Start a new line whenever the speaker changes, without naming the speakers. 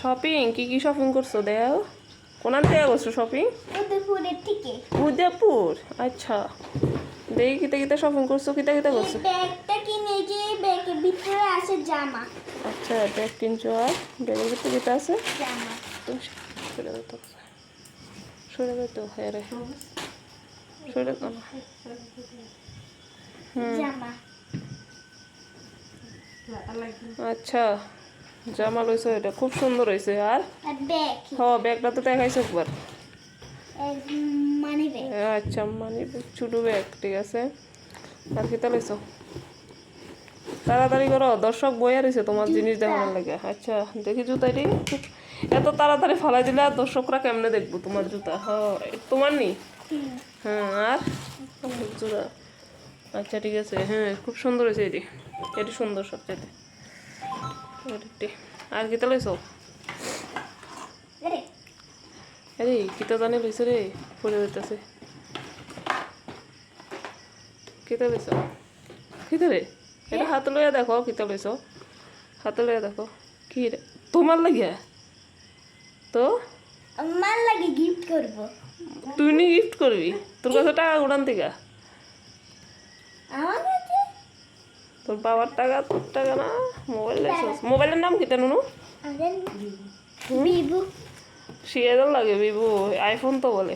Shopping কি কি shopping করছ? দেও। কোনার থেকে করছ শপিং
উদয়পুরের থেকে।
উদয়পুর? আচ্ছা। দেখি কিতে কিতে শপিং করছ কিতে কিতে করছ?
ব্যাগটা কিনে যে ব্যাগের ভিতরে আছে জামা।
আচ্ছা ব্যাগ কিনছো আর? ব্যাগের ভিতরে যেটা আছে?
জামা।
তুমি সরে দাও তো। সরে দাও তো হ্যাঁ রে। সরে দাও।
জামা।
আচ্ছা। জামা লইছো এটা খুব সুন্দর হয়েছে আর? হ ব্যাগটা তো দেখাইছো একবার। আচ্ছা মানে ছোটো ব্যাগ ঠিক আছে। আর কি লইছো? তাড়াতাড়ি করো দর্শক বইয়া রয়েছে তোমার জিনিস দেখানোর লাগে। আচ্ছা দেখি জুতাটি এত তাড়াতাড়ি ফালাই দিলে আর দর্শকরা কেমনে দেখব তোমার জুতা? হ্যাঁ তোমার নি? হ্যাঁ আর? জোড়া আচ্ছা ঠিক আছে হ্যাঁ খুব সুন্দর হয়েছে এটি। এটি সুন্দর সবচেয়ে আর কিতা লইছো
আরে
কিতা জানি লইছে রে পড়ে যেতেছে কিতা লইছ কিতা রে এটা হাতে লইয়া দেখো কিতা লইছ হাতে লইয়া দেখো কি রে তোমার লাগিয়া তো
আমার লাগে গিফট করব
তুই নি গিফট করবি তোর কাছে টাকা উড়ান থেকে
আমার কাছে
তোর বাবার টাকা তোর টাকা না? মোবাইল লাইসেন্স মোবাইলের নাম
কি তেন
শিয়ার লাগে বিবু আইফোন তো বলে।